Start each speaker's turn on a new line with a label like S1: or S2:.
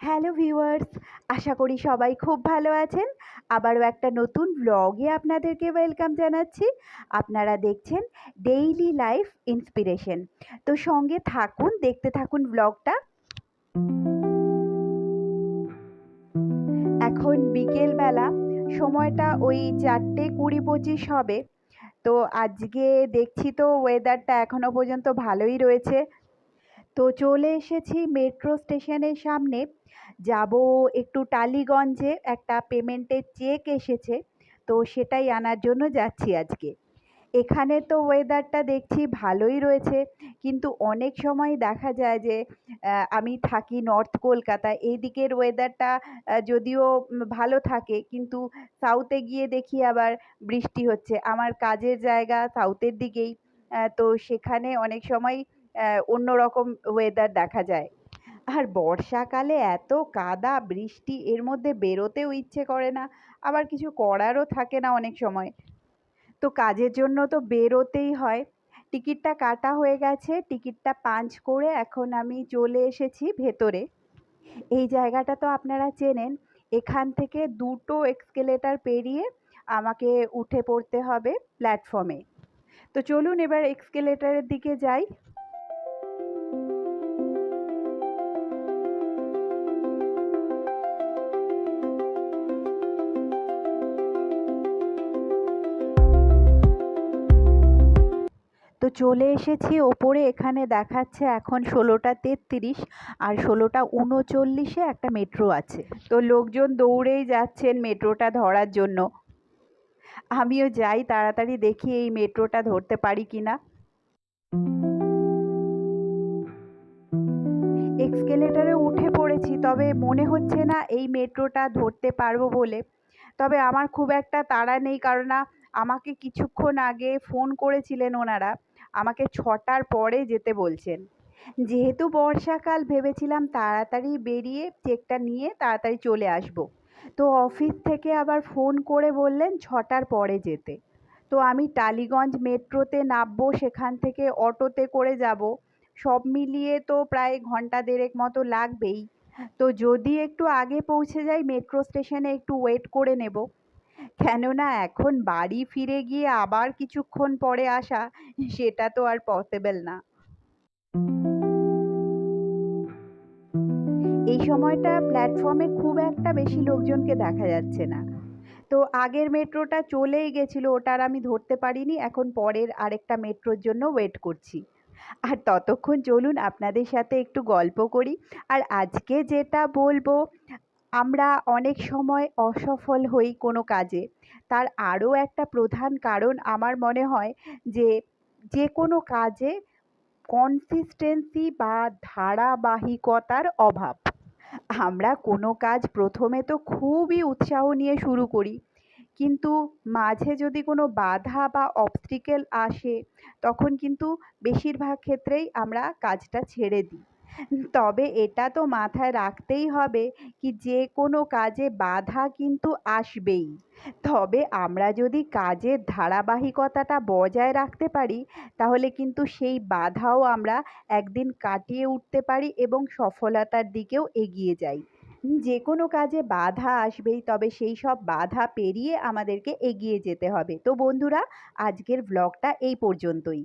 S1: Hello viewers, আশা করি সবাই খুব ভালো আছেন। আবারও একটা নতুন ব্লগে আপনাদেরকে ওয়েলকাম জানাচ্ছি। আপনারা দেখছেন ডেইলি লাইফ ইন্সপিরেশন তো সঙ্গে থাকুন, দেখতে থাকুন ব্লগটা এখন বিকেলবেলা, সময়টা ওই চারটে কুড়ি পঁচিশ হবে। তো আজকে দেখছি তো ওয়েদারটা এখনও পর্যন্ত ভালোই রয়েছে। তো চলে এসেছি মেট্রো স্টেশনের সামনে। যাব একটু টালিগঞ্জে, একটা পেমেন্টের চেক এসেছে, তো সেটাই আনার জন্য যাচ্ছি আজকে। এখানে তো ওয়েদারটা দেখছি ভালোই রয়েছে, কিন্তু অনেক সময় দেখা যায় যে আমি থাকি নর্থ কলকাতা দিকের ওয়েদারটা যদিও ভালো থাকে, কিন্তু সাউথে গিয়ে দেখি আবার বৃষ্টি হচ্ছে। আমার কাজের জায়গা সাউথের দিকেই তো সেখানে অনেক সময় অন্যরকম ওয়েদার দেখা যায়। আর বর্ষাকালে এত কাদা, বৃষ্টি, এর মধ্যে বেরোতেও ইচ্ছে করে না। আবার কিছু করারও থাকে না অনেক সময়। তো কাজের জন্য তো বেরোতেই হয়। টিকিটটা কাটা হয়ে গেছে, টিকিটটা পাঞ্চ করে এখন আমি চলে এসেছি ভেতরে। এই জায়গাটা তো আপনারা চেনেন, এখান থেকে দুটো এক্সকেলেটার পেরিয়ে আমাকে উঠে পড়তে হবে প্ল্যাটফর্মে তো চলুন এবার এক্সকেলেটারের দিকে যাই। তো চলে এসেছি ওপরে, এখানে দেখাচ্ছে এখন ষোলোটা তেত্রিশ আর ষোলোটা উনচল্লিশে একটা মেট্রো আছে। তো লোকজন দৌড়েই যাচ্ছেন মেট্রোটা ধরার জন্য। আমিও যাই, তাড়াতাড়ি দেখি এই মেট্রোটা ধরতে পারি কি না এক্সকেলেটারে উঠে পড়েছি, তবে মনে হচ্ছে না এই মেট্রোটা ধরতে পারব বলে। তবে আমার খুব একটা তাড়া নেই, কারণ আমাকে কিছুক্ষণ আগে ফোন করেছিলেন ওনারা। আমাকে ছটার পরে যেতে বলছেন। যেহেতু বর্ষাকাল, ভেবেছিলাম তাড়াতাড়ি বেরিয়ে চেকটা নিয়ে তাড়াতাড়ি চলে আসব। তো অফিস থেকে আবার ফোন করে বললেন ছটার পরে যেতে। তো আমি টালিগঞ্জ মেট্রোতে নামবো, সেখান থেকে অটোতে করে যাব। সব মিলিয়ে তো প্রায় ঘণ্টা দেড়েক মতো লাগবেই। তো যদি একটু আগে পৌঁছে যাই, মেট্রো স্টেশনে একটু ওয়েট করে নেব। কেননা এখন বাড়ি ফিরে গিয়ে আবার কিছুক্ষণ পরে আসা, সেটা তো আর পসিবল না। এই সময়টা প্ল্যাটফর্মে খুব একটা বেশি লোকজনকে দেখা যাচ্ছে না। তো আগের মেট্রোটা চলেই গেছিল, ওটার আমি ধরতে পারিনি, এখন পরের আরেকটা মেট্রোর জন্য ওয়েট করছি। আর ততক্ষণ চলুন আপনাদের সাথে একটু গল্প করি। আর আজকে যেটা বলব আমরা অনেক সময় অসফল হই কোনো কাজে। তার আরও একটা প্রধান কারণ আমার মনে হয় যে যে কোনো কাজে কনসিস্টেন্সি বা ধারাবাহিকতার অভাব। আমরা কোনো কাজ প্রথমে তো খুবই উৎসাহ নিয়ে শুরু করি, কিন্তু মাঝে যদি কোনো বাধা বা অবস্টিকেল আসে, তখন কিন্তু বেশিরভাগ ক্ষেত্রেই আমরা কাজটা ছেড়ে দিই। তবে এটা তো মাথায় রাখতেই হবে কি যে কোনো কাজে বাধা কিন্তু আসবেই। তবে আমরা যদি কাজের ধারাবাহিকতাটা বজায় রাখতে পারি, তাহলে কিন্তু সেই বাধাও আমরা একদিন কাটিয়ে উঠতে পারি এবং সফলতার দিকেও এগিয়ে যাই। যে কোনো কাজে বাধা আসবেই, তবে সেই সব বাধা পেরিয়ে আমাদেরকে এগিয়ে যেতে হবে। তো বন্ধুরা, আজকের ব্লগটা এই পর্যন্তই।